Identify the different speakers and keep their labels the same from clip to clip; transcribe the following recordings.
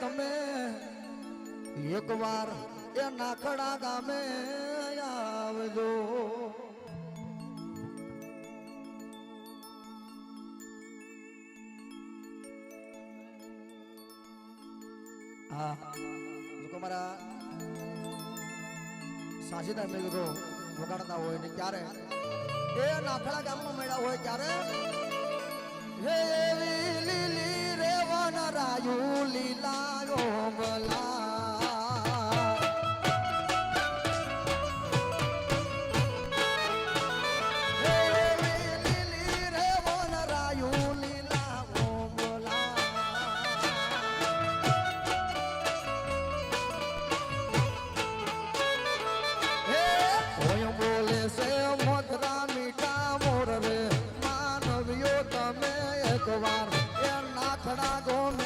Speaker 1: તમે એકવાર એ નાખડા ગામે આવજો. હા હોય ને ક્યારે? એ નાખડા ગામમાં મેળા હોય ત્યારે લીલી રે વન રાયુ લીલા ઓમલા હે એવી લીલી રે વન રાયુ લીલા ઓમલા હે ઓય બોલે છે મધરા મીઠા મોર રે માનવ્યો તમે એકવાર એ નાખડા ગોમે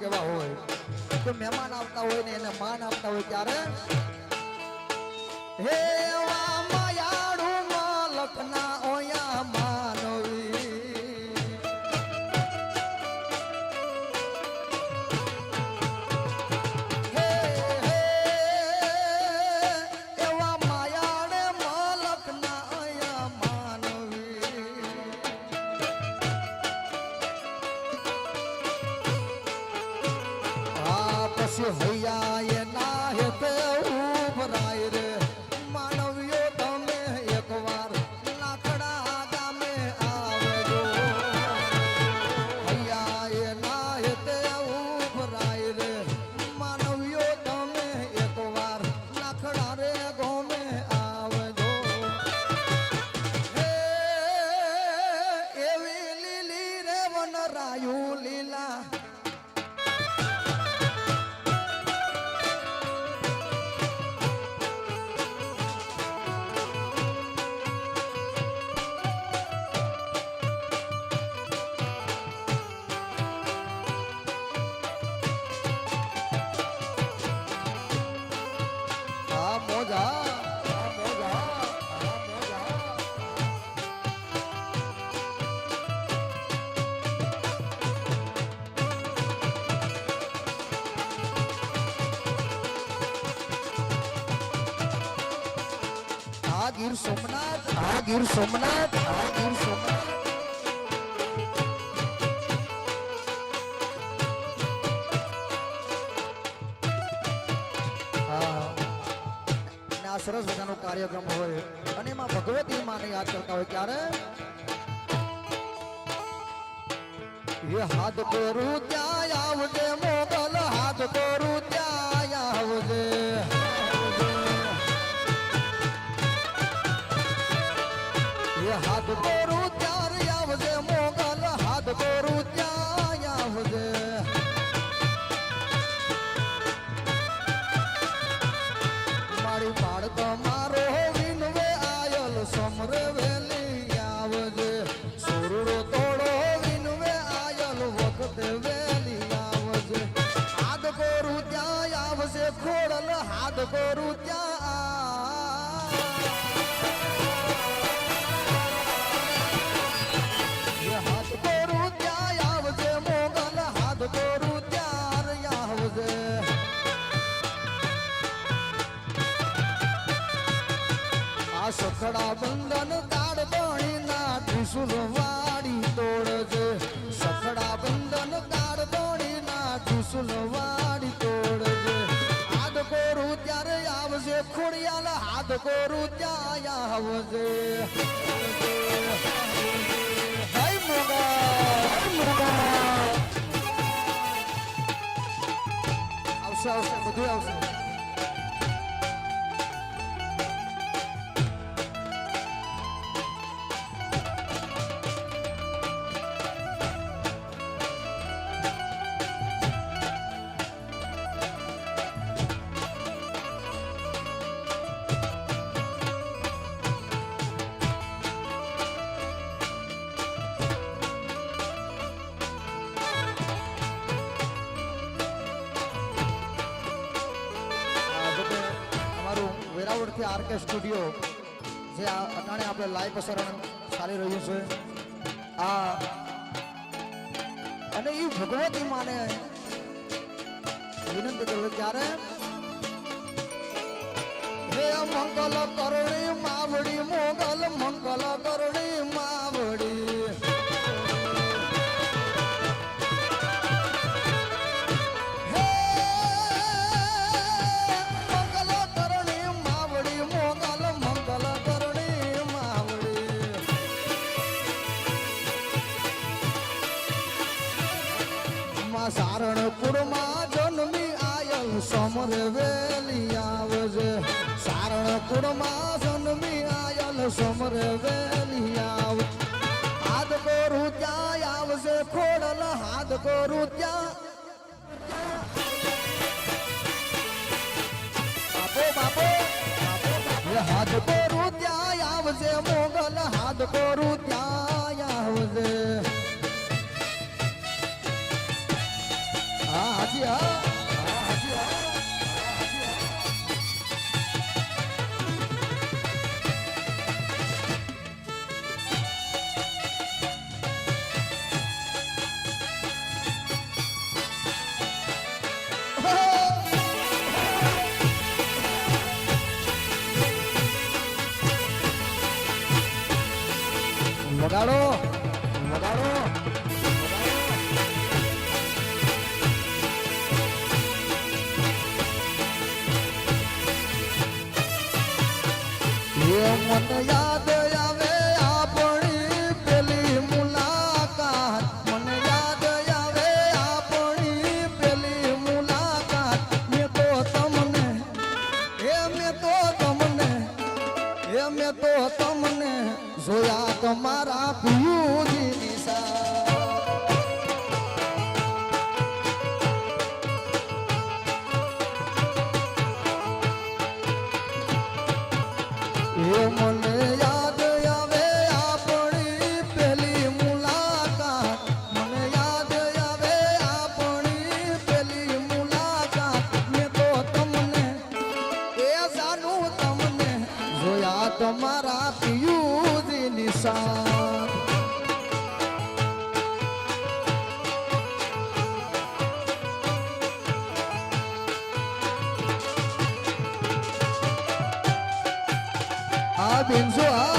Speaker 1: કેવા હોય? તો મહેમાન આવતા હોય ને એને માન આપતા હોય ત્યારે હે વા આ ગીર સોમનાથ આ ગીર સોમનાથ આ ગીર સોમનાથ સરસ મજાનો કાર્યક્રમ હોય અને એમાં ભગવતી માને યાદ કરતા હોય ક્યારે એ હાથ કરું ત્યાં આવજે, મોગલ હાથ કરું ત્યાં આવજે. સખડા બંધન તાળ બણીના ત્રિશુલ વાડી તોડજે. સખડા બંધન તાળ બણીના ત્રિશુલ વાડી તોડજે. હાથ કોરું ત્યારે આવજે, ખોડિયાલ હાથ કોરું ત્યાં આવજે. આવશે આવશે, બધું આવશે. અમારું આરકે સ્ટુડિયો, જે અટાણે આપણે લાઈવ પ્રસારણ ચાલી રહ્યું છે. આ અને એ ભગવતી માને વિનંતી કરું ત્યારે હે મંગલ કરણી, માવડી, મોગલ મંગલ કરણી, માવડી. સારણ કુળમાં જન્મી આયલ સમરે વેલી આવજે. સારણ કુળમાં જન્મી આયલ સમરે વેલી આવ. હાથ કોરું ત્યાં આવશે ખોડલ હાથ કોરું ત્યાં. બાપો બાપો હાથ કોરું ત્યાં આવજે, મોગલ હાથ કોરું ત્યાં આવજે. વગાડો વગાડો એ મને તમારા પિયુજી નિશાન. આ બેનસો આ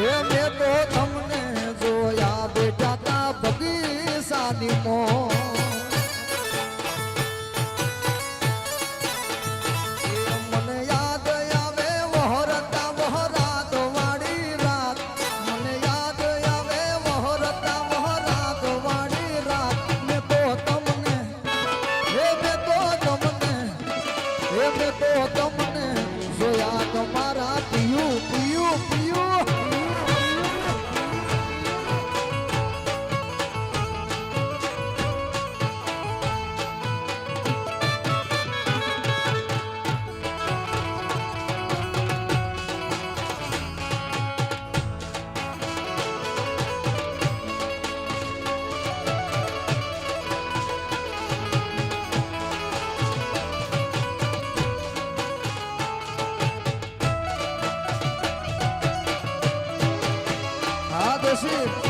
Speaker 1: મેં તો તમને જોયા બેટા તા બગીચાની મોં recibir.